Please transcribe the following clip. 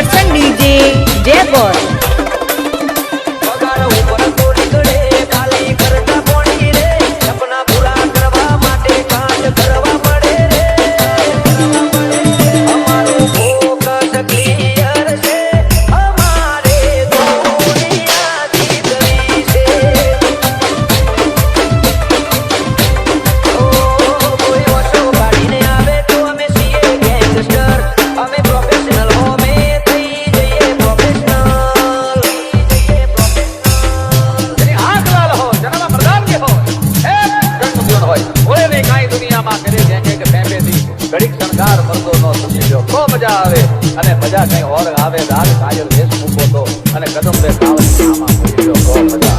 દર્શન ડીજે જયપુર અને મજા કઈ ઓર આવે રાત કાયલ વેશ મૂકો તો અને કદમ બે કાવડ આમાં મૂક્યો તો મજા